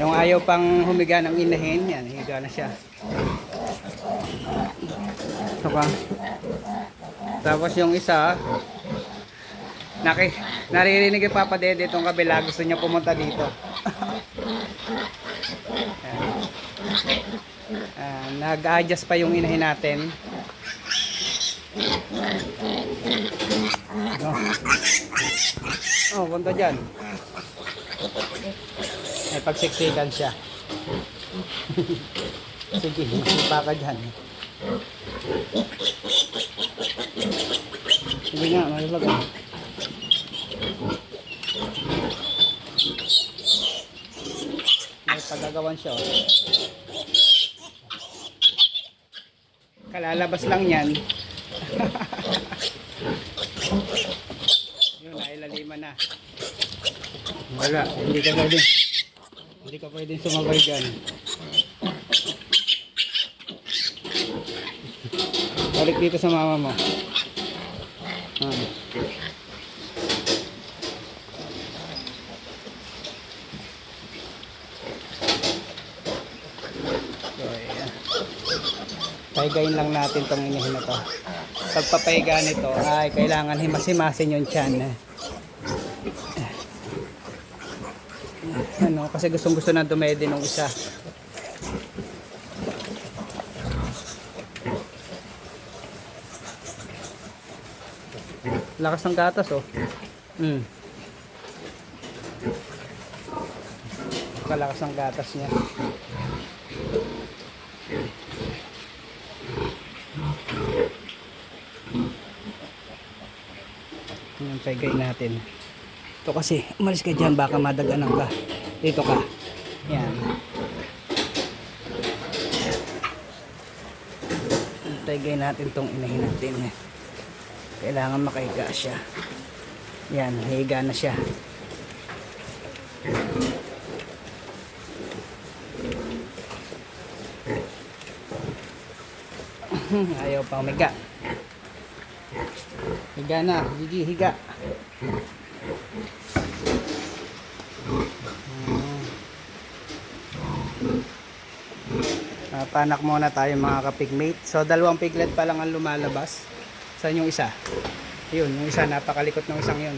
Yung ayaw pang humiga ng inahin, yan, higa na siya. Ito ka. Tapos yung isa, naki, naririnig yung Papa Dede itong kabila, gusto niya pumunta dito. Ah, nag-adjust pa yung inahin natin. No. Oh, punta dyan. May pagsiksikan siya. Sige, masipa ka dyan. Sige nga, malibag ka. May pagagawan siya. Oh. Kalalabas lang yan. Yun, nailaliman na. Wala, hindi ka pwede. Hindi ka pwede sumabay dyan. Balik dito sa mama mo. So, ayan. Paigayin lang natin tong inahin na to. Pagpapahiga nito ay kailangan himas-himasin yung tiyan. eh. Ano, kasi gustong gusto na dumedi nung isa. Lakas ng gatas oh. Mm. Kalakas ng gatas niya. Yung pegay natin. Ito kasi, umalis ka dyan, baka madaganan ka. Dito ka. Yan. Pegay natin tong inahin natin. Kailangan makahiga siya. Yan, higa na siya. Ayaw pa umiga. Higa na, Gigi, higa. Uh, panak muna tayo mga kapigmate. So dalawang piglet pa lang ang lumalabas. Saan yung isa? Yun, yung isa napakalikot ng isang yun.